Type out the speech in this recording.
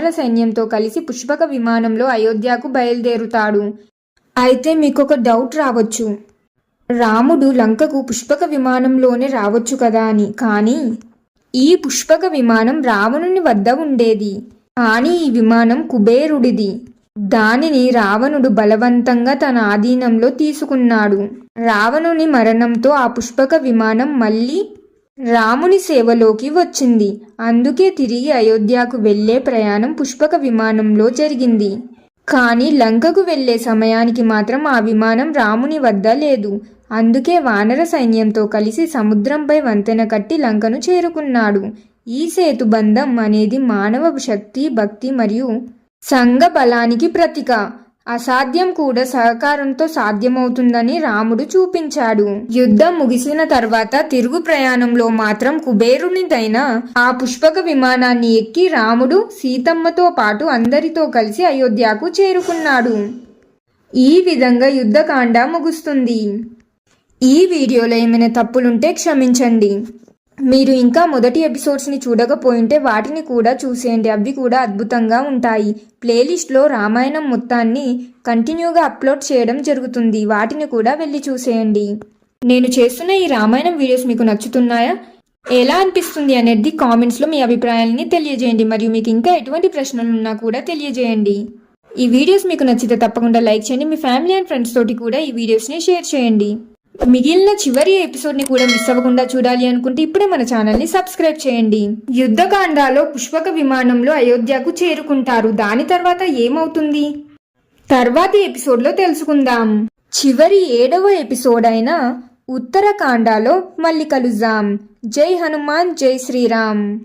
వానర సైన్యంతో కలిసి పుష్పక విమానంలో అయోధ్యకు బయలుదేరుతాడు. అయితే మీకు ఒక డౌట్ రావచ్చు. రాముడు లంకకు పుష్పక విమానంలోనే రావచ్చు కదా అని. కానీ ఈ పుష్పక విమానం రావణుని వద్ద ఉండేది. కానీ ఈ విమానం కుబేరుడిది. దానిని రావణుడు బలవంతంగా తన ఆధీనంలో తీసుకున్నాడు. రావణుని మరణంతో ఆ పుష్పక విమానం మళ్ళీ రాముని సేవలోకి వచ్చింది. అందుకే తిరిగి అయోధ్యకు వెళ్ళే ప్రయాణం పుష్పక విమానంలో జరిగింది. కానీ లంకకు వెళ్ళే సమయానికి మాత్రం ఆ విమానం రాముని వద్ద లేదు. అందుకే వానర సైన్యంతో కలిసి సముద్రంపై వంతెన కట్టి లంకను చేరుకున్నాడు. ఈ సేతుబంధం అనేది మానవ శక్తి భక్తి మరియు సంఘ బలానికి ప్రతీక. అసాధ్యం కూడా సహకారంతో సాధ్యమవుతుందని రాముడు చూపించాడు. యుద్ధం ముగిసిన తర్వాత తిరుగు ప్రయాణంలో మాత్రం కుబేరునిదైన ఆ పుష్పక విమానాన్ని ఎక్కి రాముడు సీతమ్మతో పాటు అందరితో కలిసి అయోధ్యకు చేరుకున్నాడు. ఈ విధంగా యుద్ధకాండ ముగుస్తుంది. ఈ వీడియోలో ఏమైనా తప్పులుంటే క్షమించండి. మీరు ఇంకా మొదటి ఎపిసోడ్స్ని చూడకపోయింటే వాటిని కూడా చూసేయండి. అవి కూడా అద్భుతంగా ఉంటాయి. ప్లేలిస్ట్లో రామాయణం మొత్తాన్ని కంటిన్యూగా అప్లోడ్ చేయడం జరుగుతుంది. వాటిని కూడా వెళ్ళి చూసేయండి. నేను చేస్తున్న ఈ రామాయణం వీడియోస్ మీకు నచ్చుతున్నాయా? ఎలా అనిపిస్తుంది అనేది కామెంట్స్లో మీ అభిప్రాయాల్ని తెలియజేయండి. మరియు మీకు ఇంకా ఎటువంటి ప్రశ్నలు ఉన్నా కూడా తెలియజేయండి. ఈ వీడియోస్ మీకు నచ్చితే తప్పకుండా లైక్ చేయండి. మీ ఫ్యామిలీ అండ్ ఫ్రెండ్స్ తోటి కూడా ఈ వీడియోస్ని షేర్ చేయండి. మిగిలిన చివరి ఎపిసోడ్ని కూడా మిస్ అవ్వకుండా చూడాలి అనుకుంటే ఇప్పుడే మన ఛానల్ని సబ్స్క్రైబ్ చేయండి. యుద్ధకాండాలో పుష్పక విమానంలో అయోధ్యకు చేరుకుంటారు. దాని తర్వాత ఏమవుతుంది? తర్వాతి ఎపిసోడ్లో తెలుసుకుందాం. చివరి ఏడవ ఎపిసోడ్ అయిన ఉత్తరకాండాలో మళ్ళీ కలుద్దాం జై హనుమాన్ జై శ్రీరామ్.